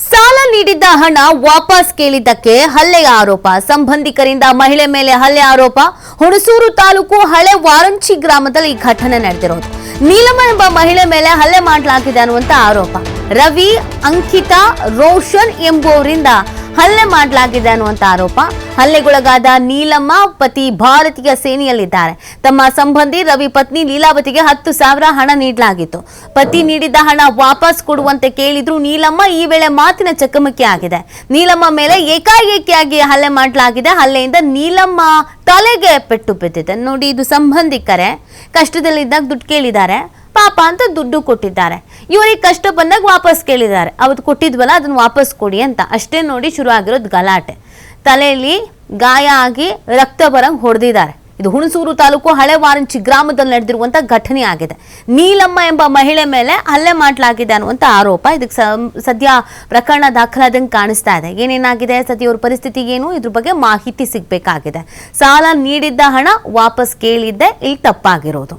ಸಾಲ ನೀಡಿದ್ದ ಹಣ ವಾಪಸ್ ಕೇಳಿದ್ದಕ್ಕೆ ಹಲ್ಲೆಯ ಆರೋಪ. ಸಂಬಂಧಿಕರಿಂದ ಮಹಿಳೆ ಮೇಲೆ ಹಲ್ಲೆ ಆರೋಪ. ಹುಣಸೂರು ತಾಲೂಕು ಹಳೆ ವಾರಂಚಿ ಗ್ರಾಮದಲ್ಲಿ ಈ ಘಟನೆ ನಡೆದಿರೋದು. ನೀಲಮ ಎಂಬ ಮಹಿಳೆ ಮೇಲೆ ಹಲ್ಲೆ ಮಾಡಲಾಗಿದೆ ಅನ್ನುವಂತ ಆರೋಪ. ರವಿ, ಅಂಕಿತಾ, ರೋಷನ್ ಎಂಬುವರಿಂದ ಹಲ್ಲೆ ಮಾಡಲಾಗಿದೆ ಅನ್ನುವಂತ ಆರೋಪ. ಹಲ್ಲೆಗೊಳಗಾದ ನೀಲಮ್ಮ ಪತಿ ಭಾರತೀಯ ಸೇನೆಯಲ್ಲಿದ್ದಾರೆ. ತಮ್ಮ ಸಂಬಂಧಿ ರವಿ ಪತ್ನಿ ಲೀಲಾವತಿಗೆ ಹತ್ತು ಸಾವಿರ ಹಣ ನೀಡಲಾಗಿತ್ತು. ಪತಿ ನೀಡಿದ್ದ ಹಣ ವಾಪಸ್ ಕೊಡುವಂತೆ ಕೇಳಿದ್ರು ನೀಲಮ್ಮ ಈ ವೇಳೆ ಮಾತಿನ ಚಕಮಕಿ ಆಗಿದೆ. ನೀಲಮ್ಮ ಮೇಲೆ ಏಕಾಏಕಿಯಾಗಿ ಹಲ್ಲೆ ಮಾಡಲಾಗಿದೆ. ಹಲ್ಲೆಯಿಂದ ನೀಲಮ್ಮ ತಲೆಗೆ ಪೆಟ್ಟು ಬಿದ್ದಿದೆ. ನೋಡಿ, ಇದು ಸಂಬಂಧಿಕರೇ. ಕಷ್ಟದಲ್ಲಿದ್ದಾಗ ದುಡ್ಡು ಕೇಳಿದ್ದಾರೆ. ಪಾಪ ಅಂತ ದುಡ್ಡು ಕೊಟ್ಟಿದ್ದಾರೆ. ಇವರಿಗೆ ಕಷ್ಟ ಬಂದಾಗ ವಾಪಸ್ ಕೇಳಿದ್ದಾರೆ. ಅವತ್ತು ಕೊಟ್ಟಿದ್ವಲ್ಲ, ಅದನ್ನ ವಾಪಸ್ ಕೊಡಿ ಅಂತ. ಅಷ್ಟೇ ನೋಡಿ ಶುರು ಆಗಿರೋದು ಗಲಾಟೆ. ತಲೆಯಲ್ಲಿ ಗಾಯ ಆಗಿ ರಕ್ತ ಬರಂಗ್ ಹೊಡೆದಿದ್ದಾರೆ. ಇದು ಹುಣಸೂರು ತಾಲೂಕು ಹಳೆ ವಾರಂಚಿ ಗ್ರಾಮದಲ್ಲಿ ನಡೆದಿರುವಂತ ಘಟನೆ ಆಗಿದೆ. ನೀಲಮ್ಮ ಎಂಬ ಮಹಿಳೆ ಮೇಲೆ ಹಲ್ಲೆ ಮಾಡಲಾಗಿದೆ ಅನ್ನುವಂತ ಆರೋಪ ಇದಕ್ಕೆ ಸದ್ಯ ಪ್ರಕರಣ ದಾಖಲಾದಂಗೆ ಕಾಣಿಸ್ತಾ ಇದೆ. ಏನೇನಾಗಿದೆ ಸದ್ಯ ಅವ್ರ ಪರಿಸ್ಥಿತಿ ಏನು, ಇದ್ರ ಬಗ್ಗೆ ಮಾಹಿತಿ ಸಿಗ್ಬೇಕಾಗಿದೆ. ಸಾಲ ನೀಡಿದ್ದ ಹಣ ವಾಪಸ್ ಕೇಳಿದ್ದೆ, ಇಲ್ಲಿ ತಪ್ಪಾಗಿರೋದು.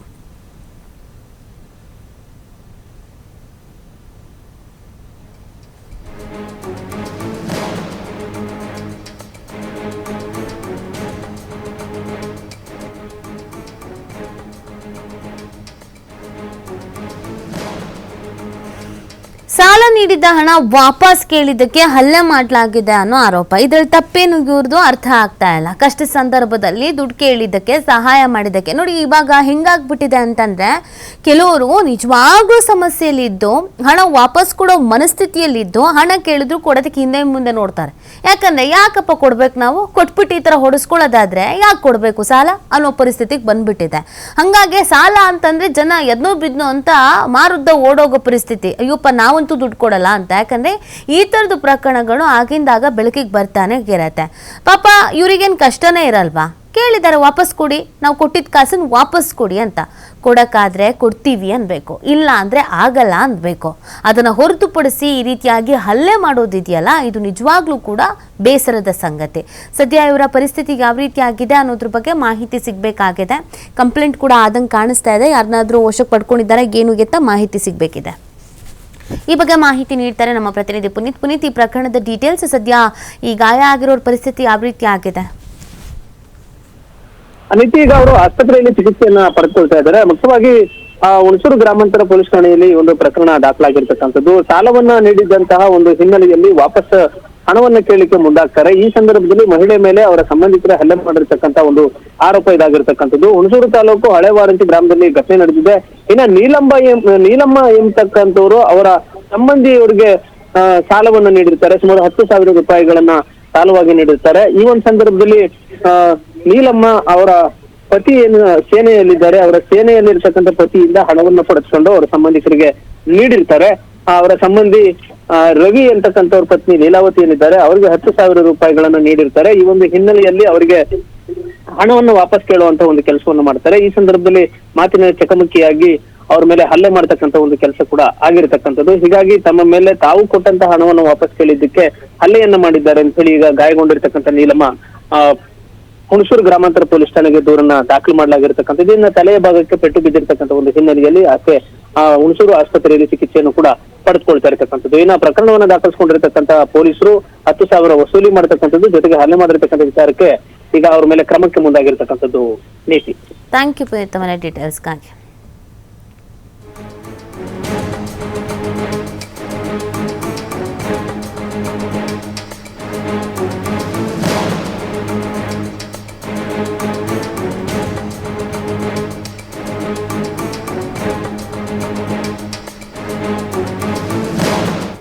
ಸಾಲ ನೀಡಿದ್ದ ಹಣ ವಾಪಸ್ ಕೇಳಿದ್ದಕ್ಕೆ ಹಲ್ಲೆ ಮಾಡಲಾಗಿದೆ ಅನ್ನೋ ಆರೋಪ. ಇದ್ರಲ್ಲಿ ತಪ್ಪೇನು? ಇವ್ರದ್ದು ಅರ್ಥ ಆಗ್ತಾ ಇಲ್ಲ. ಕಷ್ಟ ಸಂದರ್ಭದಲ್ಲಿ ದುಡ್ಡು ಕೇಳಿದ್ದಕ್ಕೆ ಸಹಾಯ ಮಾಡಿದ್ದಕ್ಕೆ. ನೋಡಿ, ಇವಾಗ ಹೆಂಗಾಗ್ಬಿಟ್ಟಿದೆ ಅಂತಂದ್ರೆ, ಕೆಲವರು ನಿಜವಾಗ್ಲೂ ಸಮಸ್ಯೆಯಲ್ಲಿದ್ದು, ಹಣ ವಾಪಸ್ ಕೊಡೋ ಮನಸ್ಥಿತಿಯಲ್ಲಿದ್ದು, ಹಣ ಕೇಳಿದ್ರು ಕೊಡೋದಕ್ಕೆ ಹಿಂದೆ ಮುಂದೆ ನೋಡ್ತಾರೆ. ಯಾಕಂದ್ರೆ, ಯಾಕಪ್ಪ ಕೊಡ್ಬೇಕು ನಾವು? ಕೊಟ್ಬಿಟ್ಟು ಈ ಥರ ಹೊಡೆಸ್ಕೊಳ್ಳೋದಾದ್ರೆ ಯಾಕೆ ಕೊಡಬೇಕು ಸಾಲ ಅನ್ನೋ ಪರಿಸ್ಥಿತಿಗೆ ಬಂದ್ಬಿಟ್ಟಿದೆ. ಹಂಗಾಗಿ ಸಾಲ ಅಂತಂದ್ರೆ ಜನ ಎದ್ನೋ ಬಿದ್ನೋ ಅಂತ ಮಾರುದ್ದ ಓಡೋಗೋ ಪರಿಸ್ಥಿತಿ. ಅಯ್ಯಪ್ಪ ನಾವಂತೂ ದುಡ್ಡು ಕೊಡಲ್ಲ ಅಂತ. ಯಾಕಂದ್ರೆ ಈ ಥರದ ಪ್ರಕರಣಗಳು ಆಗಿಂದಾಗ ಬೆಳಕಿಗೆ ಬರ್ತಾನೆ ಇರತ್ತೆ. ಪಾಪ ಇವರಿಗೇನು ಕಷ್ಟನೇ ಇರಲ್ವಾ? ಕೇಳಿದ್ದಾರೆ ವಾಪಸ್ ಕೊಡಿ. ನಾವು ಕೊಟ್ಟಿದ್ದ ಕಾಸನ್ನು ವಾಪಸ್ ಕೊಡಿ ಅಂತ. ಕೊಡೋಕ್ಕಾದರೆ ಕೊಡ್ತೀವಿ ಅನ್ಬೇಕು. ಇಲ್ಲ ಅಂದರೆ ಆಗಲ್ಲ ಅನ್ಬೇಕು. ಅದನ್ನು ಹೊರತುಪಡಿಸಿ ಈ ರೀತಿಯಾಗಿ ಹಲ್ಲೆ ಮಾಡೋದಿದೆಯಲ್ಲ, ಇದು ನಿಜವಾಗ್ಲೂ ಕೂಡ ಬೇಸರದ ಸಂಗತಿ. ಸದ್ಯ ಇವರ ಪರಿಸ್ಥಿತಿ ಯಾವ ರೀತಿ ಆಗಿದೆ ಅನ್ನೋದ್ರ ಬಗ್ಗೆ ಮಾಹಿತಿ ಸಿಗಬೇಕಾಗಿದೆ. ಕಂಪ್ಲೇಂಟ್ ಕೂಡ ಆದಂಗೆ ಕಾಣಿಸ್ತಾ ಇದೆ. ಯಾರನ್ನಾದರೂ ವಶಕ್ಕೆ ಪಡ್ಕೊಂಡಿದ್ದಾರೆ, ಏನು ಎತ್ತ ಮಾಹಿತಿ ಸಿಗಬೇಕಿದೆ. ಈ ಬಗ್ಗೆ ಮಾಹಿತಿ ನೀಡ್ತಾರೆ ನಮ್ಮ ಪ್ರತಿನಿಧಿ ಪುನೀತ್. ಪುನೀತ್, ಈ ಪ್ರಕರಣದ ಡೀಟೇಲ್ಸ್ ಸದ್ಯ ಈ ಗಾಯ ಆಗಿರೋ ಪರಿಸ್ಥಿತಿ ಯಾವ ರೀತಿ ಆಗಿದೆ? ಅನಿತಿ, ಈಗ ಅವರು ಆಸ್ಪತ್ರೆಯಲ್ಲಿ ಚಿಕಿತ್ಸೆಯನ್ನ ಪಡೆದುಕೊಳ್ತಾ ಇದ್ದಾರೆ. ಮುಖ್ಯವಾಗಿ ಹುಣಸೂರು ಗ್ರಾಮಾಂತರ ಪೊಲೀಸ್ ಠಾಣೆಯಲ್ಲಿ ಒಂದು ಪ್ರಕರಣ ದಾಖಲಾಗಿರ್ತಕ್ಕಂಥದ್ದು. ಸಾಲವನ್ನ ನೀಡಿದ್ದಂತಹ ಒಂದು ಹಿನ್ನೆಲೆಯಲ್ಲಿ ವಾಪಸ್ ಹಣವನ್ನ ಕೇಳಲಿಕ್ಕೆ ಮುಂದಾಗ್ತಾರೆ. ಈ ಸಂದರ್ಭದಲ್ಲಿ ಮಹಿಳೆ ಮೇಲೆ ಅವರ ಸಂಬಂಧಿಕರ ಹಲ್ಲೆ ಮಾಡಿರ್ತಕ್ಕಂತ ಒಂದು ಆರೋಪ ಇದಾಗಿರ್ತಕ್ಕಂಥದ್ದು. ಹುಣಸೂರು ತಾಲೂಕು ಹಳೆ ವಾರಂಟಿ ಗ್ರಾಮದಲ್ಲಿ ಘಟನೆ ನಡೆದಿದೆ. ಇನ್ನ ನೀಲಂಬ ನೀಲಮ್ಮ ಎಂಬತಕ್ಕಂಥವ್ರು ಅವರ ಸಂಬಂಧಿಯವರಿಗೆ ಸಾಲವನ್ನು ನೀಡಿರ್ತಾರೆ. ಸುಮಾರು ಹತ್ತು ಸಾವಿರ ರೂಪಾಯಿಗಳನ್ನ ಸಾಲವಾಗಿ ನೀಡಿರ್ತಾರೆ. ಈ ಒಂದು ಸಂದರ್ಭದಲ್ಲಿ ನೀಲಮ್ಮ ಅವರ ಪತಿ ಏನು, ಸೇನೆಯಲ್ಲಿದ್ದಾರೆ. ಅವರ ಸೇನೆಯಲ್ಲಿರ್ತಕ್ಕಂಥ ಪತಿಯಿಂದ ಹಣವನ್ನು ಪಡೆದುಕೊಂಡು ಅವರ ಸಂಬಂಧಿಕರಿಗೆ ನೀಡಿರ್ತಾರೆ. ಅವರ ಸಂಬಂಧಿ ರವಿ ಅಂತಕ್ಕಂಥವ್ರ ಪತ್ನಿ ಲೀಲಾವತಿ ಏನಿದ್ದಾರೆ, ಅವರಿಗೆ ಹತ್ತು ಸಾವಿರ ರೂಪಾಯಿಗಳನ್ನು ನೀಡಿರ್ತಾರೆ. ಈ ಒಂದು ಹಿನ್ನೆಲೆಯಲ್ಲಿ ಅವರಿಗೆ ಹಣವನ್ನು ವಾಪಸ್ ಕೇಳುವಂತ ಒಂದು ಕೆಲಸವನ್ನು ಮಾಡ್ತಾರೆ. ಈ ಸಂದರ್ಭದಲ್ಲಿ ಮಾತಿನ ಚಕಮಕಿಯಾಗಿ ಅವ್ರ ಮೇಲೆ ಹಲ್ಲೆ ಮಾಡ್ತಕ್ಕಂಥ ಒಂದು ಕೆಲಸ ಕೂಡ ಆಗಿರತಕ್ಕಂಥದ್ದು. ಹೀಗಾಗಿ ತಮ್ಮ ಮೇಲೆ ತಾವು ಕೊಟ್ಟಂತ ಹಣವನ್ನು ವಾಪಸ್ ಕೇಳಿದ್ದಕ್ಕೆ ಹಲ್ಲೆಯನ್ನ ಮಾಡಿದ್ದಾರೆ ಅಂತ ಹೇಳಿ ಈಗ ಗಾಯಗೊಂಡಿರ್ತಕ್ಕಂಥ ನೀಲಮ್ಮ ಹುಣಸೂರು ಗ್ರಾಮಾಂತರ ಪೊಲೀಸ್ ಠಾಣೆಗೆ ದೂರನ್ನ ದಾಖಲು ಮಾಡಲಾಗಿರ್ತಕ್ಕಂಥದ್ದು. ಇನ್ನ ತಲೆಯ ಭಾಗಕ್ಕೆ ಪೆಟ್ಟು ಬಿದ್ದಿರ್ತಕ್ಕಂಥ ಒಂದು ಹಿನ್ನೆಲೆಯಲ್ಲಿ ಆಕೆ ಆ, ಹುಣಸೂರು ಆಸ್ಪತ್ರೆಯಲ್ಲಿ ಚಿಕಿತ್ಸೆಯನ್ನು ಕೂಡ ಪಡೆದುಕೊಳ್ತಾ ಇರತಕ್ಕಂಥದ್ದು. ಇನ್ನು ಪ್ರಕರಣವನ್ನ ದಾಖಲಿಸಿಕೊಂಡಿರತಕ್ಕಂತಹ ಪೊಲೀಸರು ಹತ್ತು ಸಾವಿರ ವಸೂಲಿ ಮಾಡತಕ್ಕಂಥದ್ದು, ಜೊತೆಗೆ ಹಲ್ಲೆ ಮಾಡಿರ್ತಕ್ಕಂಥ ವಿಚಾರಕ್ಕೆ ಈಗ ಅವರ ಮೇಲೆ ಕ್ರಮಕ್ಕೆ ಮುಂದಾಗಿರ್ತಕ್ಕಂಥದ್ದು ನೀತಿ. ಥ್ಯಾಂಕ್ ಯು ಪುನೀತ್ ಮನೆ ಡೀಟೇಲ್ಸ್ಗಾಗಿ